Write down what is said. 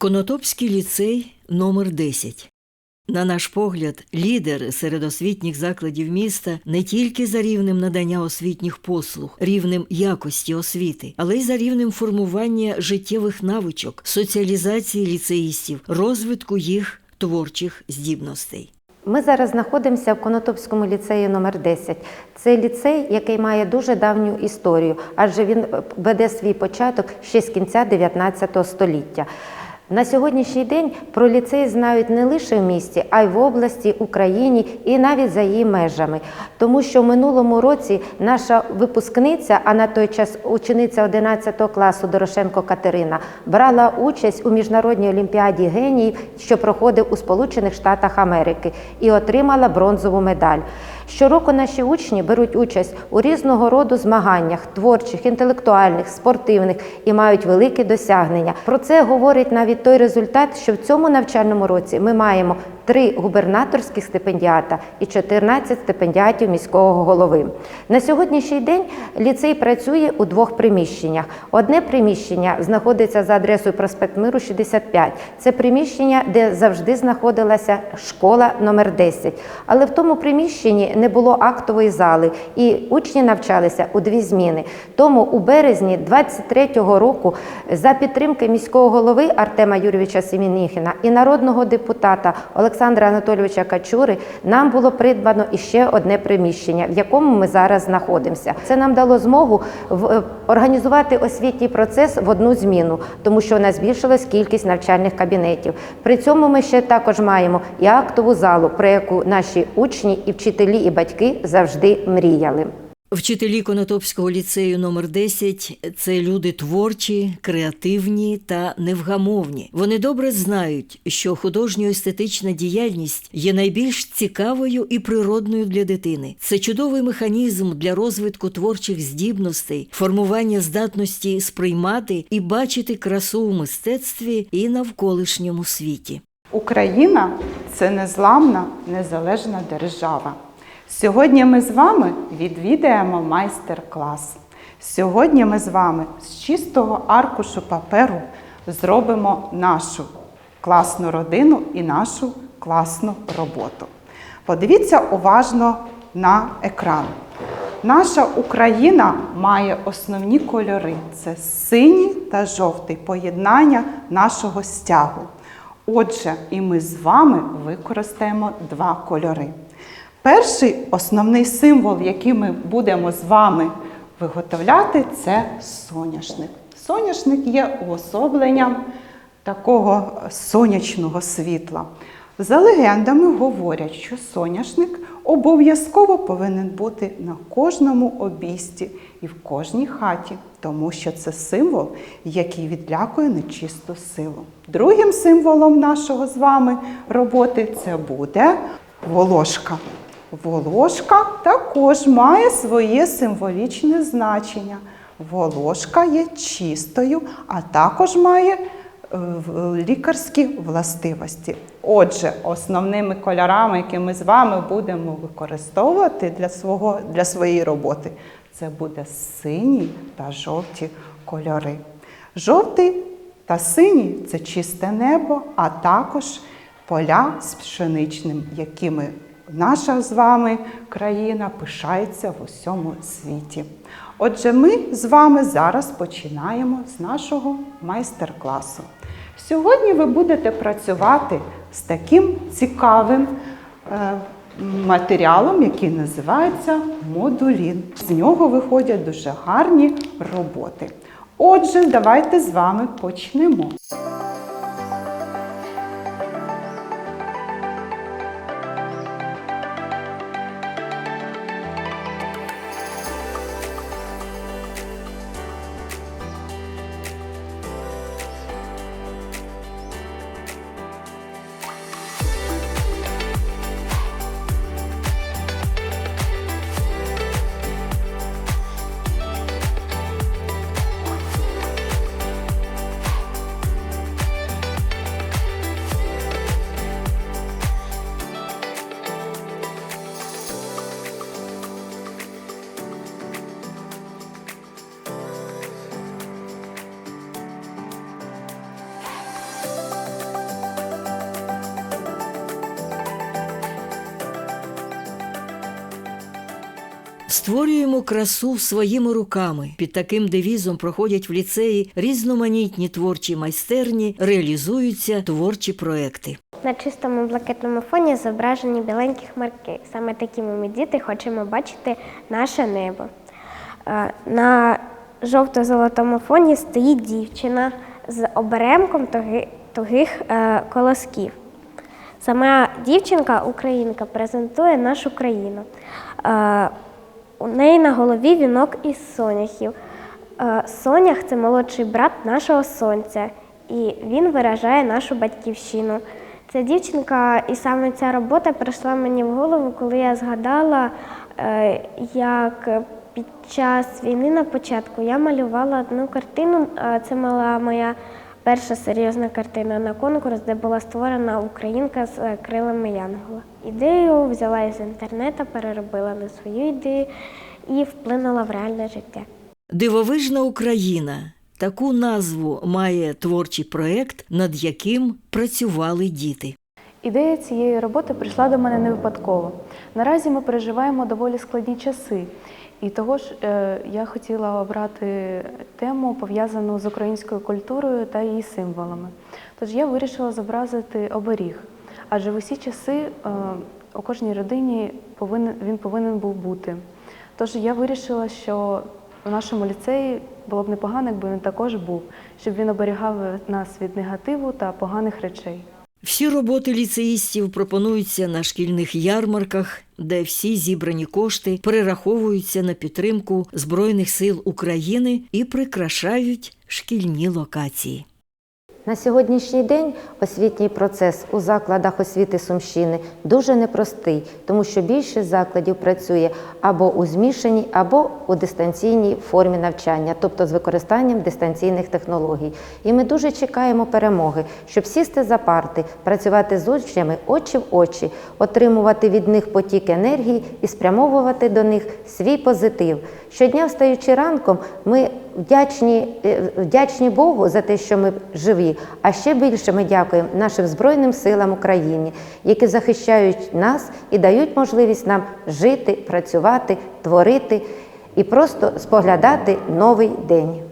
Конотопський ліцей номер 10 На наш погляд, лідер серед освітніх закладів міста не тільки за рівнем надання освітніх послуг, рівнем якості освіти, але й за рівнем формування життєвих навичок, соціалізації ліцеїстів, розвитку їх творчих здібностей. Ми зараз знаходимося в Конотопському ліцеї номер 10 Це ліцей, який має дуже давню історію, адже він веде свій початок ще з кінця 19 століття. На сьогоднішній день про ліцей знають не лише в місті, а й в області, Україні і навіть за її межами. Тому що в минулому році наша випускниця, а на той час учениця 11 класу Дорошенко Катерина, брала участь у міжнародній олімпіаді геніїв, що проходив у Сполучених Штатах Америки, і отримала бронзову медаль. Щороку наші учні беруть участь у різного роду змаганнях творчих, інтелектуальних, спортивних і мають великі досягнення. Про це говорить навіть той результат, що в цьому навчальному році ми маємо три губернаторських стипендіата і 14 стипендіатів міського голови. На сьогоднішній день ліцей працює у двох приміщеннях. Одне приміщення знаходиться за адресою проспект Миру 65. Це приміщення, де завжди знаходилася школа номер 10. Але в тому приміщенні не було актової зали, і учні навчалися у дві зміни. Тому у березні 23-го року за підтримки міського голови Артема Юрійовича Семеніхіна і народного депутата Олександра Анатолійовича Качури нам було придбано іще одне приміщення, в якому ми зараз знаходимося. Це нам дало змогу е, організувати освітній процес в одну зміну, тому що у збільшилась кількість навчальних кабінетів. При цьому ми ще також маємо і актову залу, про яку наші учні і вчителі, і батьки завжди мріяли. Вчителі Конотопського ліцею номер 10 – це люди творчі, креативні та невгамовні. Вони добре знають, що художньо-естетична діяльність є найбільш цікавою і природною для дитини. Це чудовий механізм для розвитку творчих здібностей, формування здатності сприймати і бачити красу у мистецтві і навколишньому світі. Україна це незламна незалежна держава. Сьогодні ми з вами відвідаємо майстер-клас. Сьогодні ми з вами з чистого аркушу паперу зробимо нашу класну родину і нашу класну роботу. Подивіться уважно на екран. Наша Україна має основні кольори: це синій та жовтий поєднання нашого стягу. Отже, і ми з вами використаємо два кольори. Перший основний символ, який ми будемо з вами виготовляти, це соняшник. Соняшник є уособленням такого сонячного світла. За легендами говорять, що соняшник обов'язково повинен бути на кожному обійсті і в кожній хаті, тому що це символ, який відлякує нечисту силу. Другим символом нашого з вами роботи це буде волошка. Волошка також має своє символічне значення. Волошка є чистою, а також має е, лікарські властивості. Отже, основними кольорами, які ми з вами будемо використовувати для, свого, для своєї роботи, це буде сині та жовті кольори. Жовтий та синій це чисте небо, а також поля з пшеничним, якими наша з вами країна пишається в усьому світі. Отже, ми з вами зараз починаємо з нашого майстер-класу. Сьогодні ви будете працювати з таким цікавим е, матеріалом, який називається модулін. З нього виходять дуже гарні роботи. Отже, давайте з вами почнемо. Створюємо красу своїми руками. Під таким девізом проходять в ліцеї різноманітні творчі майстерні, реалізуються творчі проекти. На чистому блакитному фоні зображені біленькі хмарки. Саме такими ми діти хочемо бачити наше небо. Е, На жовто-золотому фоні стоїть дівчина з оберемком тугих е, колосків. Сама дівчинка, українка, презентує нашу країну. У неї на голові вінок із соняхів. Е, Сонях це молодший брат нашого сонця, і він виражає нашу батьківщину. Ця дівчинка, і саме ця робота прийшла мені в голову, коли я згадала, е, як під час війни на початку я малювала одну картину. е, Це була моя перша серйозна картина на конкурс, де була створена українка з е, крилами Янгола. Ідею взяла із інтернету, переробила на свою ідею і вплинула в реальне життя. Дивовижна Україна. Таку назву має творчий проект, над яким працювали діти. Ідея цієї роботи прийшла до мене не випадково. Наразі ми переживаємо доволі складні часи, і того ж е, я хотіла обрати тему пов'язану з українською культурою та її символами. Тож я вирішила зобразити оберіг, адже в усі часи е, у кожній родині повинен, він повинен був бути. Тож я вирішила, що у нашому ліцеї було б непогано, якби він також був, щоб він оберігав нас від негативу та поганих речей. Всі роботи ліцеїстів пропонуються на шкільних ярмарках, де всі зібрані кошти перераховуються на підтримку Збройних сил України і прикрашають шкільні локації. На сьогоднішній день освітній процес у закладах освіти Сумщини дуже непростий, тому що більшість закладів працює або у змішаній, або у дистанційній формі навчання, тобто з використанням дистанційних технологій. І ми дуже чекаємо перемоги, щоб сісти за парти, працювати з учнями очі в очі, отримувати від них потік енергії і спрямовувати до них свій позитив. Щодня, встаючи ранком, ми вдячні, е, вдячні Богу за те, що ми живі. А ще більше ми дякуємо нашим Збройним силам України, які захищають нас і дають можливість нам жити, працювати, творити і просто споглядати новий день.